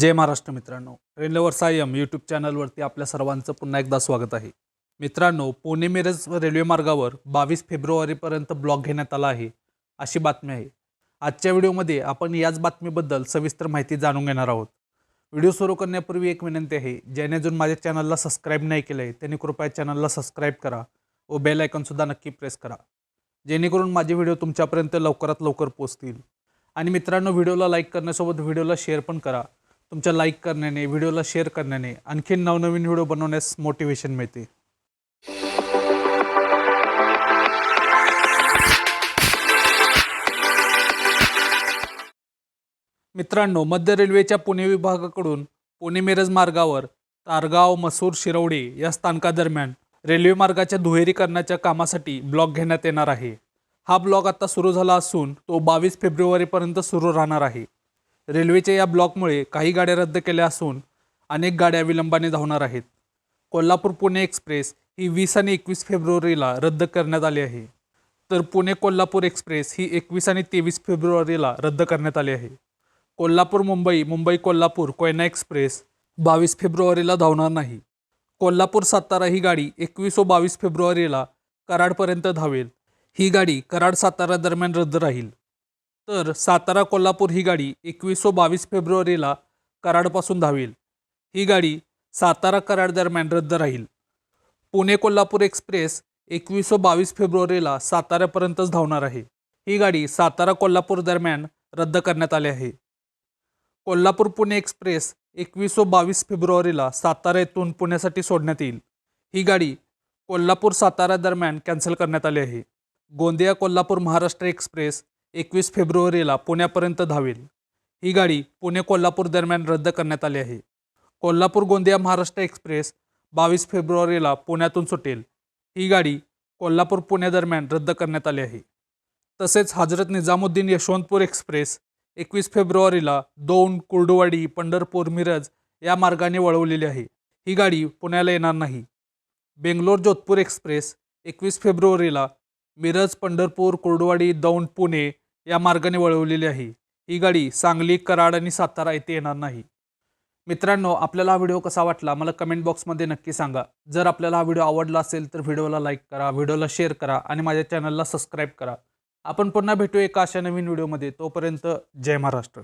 जय महाराष्ट्र मित्रांनो. रेल्वेवर सायम यूट्यूब चॅनलवरती आपल्या सर्वांचं पुन्हा एकदा स्वागत आहे. मित्रांनो पुणे मिरज रेल्वे मार्गावर बावीस फेब्रुवारीपर्यंत ब्लॉक घेण्यात आला आहे अशी बातमी आहे. आजच्या व्हिडिओमध्ये आपण याच बातमीबद्दल सविस्तर माहिती जाणून घेणार आहोत. व्हिडिओ सुरू करण्यापूर्वी एक विनंती आहे ज्याने अजून माझ्या चॅनलला सबस्क्राईब नाही केलं आहे त्यांनी कृपया चॅनलला सबस्क्राईब करा व बेल आयकॉनसुद्धा नक्की प्रेस करा. जेणेकरून माझे व्हिडिओ तुमच्यापर्यंत लवकरात लवकर पोहोचतील. आणि मित्रांनो व्हिडिओला लाईक करण्यासोबत व्हिडिओला शेअर पण करा. तुमच्या लाईक करण्याने व्हिडिओला शेअर करण्याने आणखीन नवनवीन व्हिडिओ बनवण्यास मोटिवेशन मिळते. मित्रांनो मध्य रेल्वेच्या पुणे विभागाकडून पुणे मिरज मार्गावर तारगाव मसूर शिरवडी या स्थानकादरम्यान रेल्वे मार्गाच्या दुहेरीकरणाच्या कामासाठी ब्लॉक घेण्यात येणार आहे. हा ब्लॉक आता सुरू झाला असून तो बावीस फेब्रुवारीपर्यंत सुरू राहणार आहे. रेल्वेच्या या ब्लॉकमुळे काही गाड्या रद्द केल्या असून अनेक गाड्या विलंबाने धावणार आहेत. कोल्हापूर पुणे एक्सप्रेस ही वीस आणि एकवीस फेब्रुवारीला रद्द करण्यात आली आहे. तर पुणे कोल्हापूर एक्सप्रेस ही एकवीस आणि तेवीस फेब्रुवारीला रद्द करण्यात आली आहे. कोल्हापूर मुंबई मुंबई कोल्हापूर कोयना एक्सप्रेस बावीस फेब्रुवारीला धावणार नाही. कोल्हापूर सातारा ही गाडी एकवीस व बावीस फेब्रुवारीला कराडपर्यंत धावेल. ही गाडी कराड सातारा दरम्यान रद्द राहील. तर सातारा कोल्हापूर ही गाडी एकवीस व बावीस फेब्रुवारीला कराडपासून धावेल. ही गाडी सातारा कराड दरम्यान रद्द राहील. पुणे कोल्हापूर एक्सप्रेस एकवीस व बावीस फेब्रुवारीला साताऱ्यापर्यंतच धावणार आहे. ही गाडी सातारा कोल्हापूर दरम्यान रद्द करण्यात आली आहे. कोल्हापूर पुणे एक्सप्रेस एकवीस व बावीस फेब्रुवारीला सातारा येथून पुण्यासाठी सोडण्यात येईल. ही गाडी कोल्हापूर सातारा दरम्यान कॅन्सल करण्यात आली आहे. गोंदिया कोल्हापूर महाराष्ट्र एक्सप्रेस एकवीस फेब्रुवारीला पुण्यापर्यंत धावेल. ही गाडी पुणे कोल्हापूर दरम्यान रद्द करण्यात आली आहे. कोल्हापूर गोंदिया महाराष्ट्र एक्सप्रेस बावीस फेब्रुवारीला पुण्यातून सुटेल. ही गाडी कोल्हापूर पुणे दरम्यान रद्द करण्यात आली आहे. तसेच हजरत निजामुद्दीन यशवंतपूर एक्सप्रेस एकवीस फेब्रुवारीला दोन कुर्डुवाडी पंढरपूर मिरज या मार्गाने वळवलेली आहे. ही गाडी पुण्याला येणार नाही. बेंगलोर जोधपूर एक्सप्रेस एकवीस फेब्रुवारीला मिरज पंढरपूर कुर्डुवाडी दौंड पुणे या मार्गाने वळवलेली आहे. ही गाडी सांगली कराड आणि सातारा येथे येणार नाही. मित्रांनो आपल्याला हा व्हिडिओ कसा वाटला मला कमेंट बॉक्समध्ये नक्की सांगा. जर आपल्याला हा व्हिडिओ आवडला असेल तर व्हिडिओला लाईक करा व्हिडिओला शेअर करा आणि माझ्या चॅनलला सबस्क्राईब करा. आपण पुन्हा भेटू एका अशा नवीन व्हिडिओमध्ये. तोपर्यंत जय महाराष्ट्र.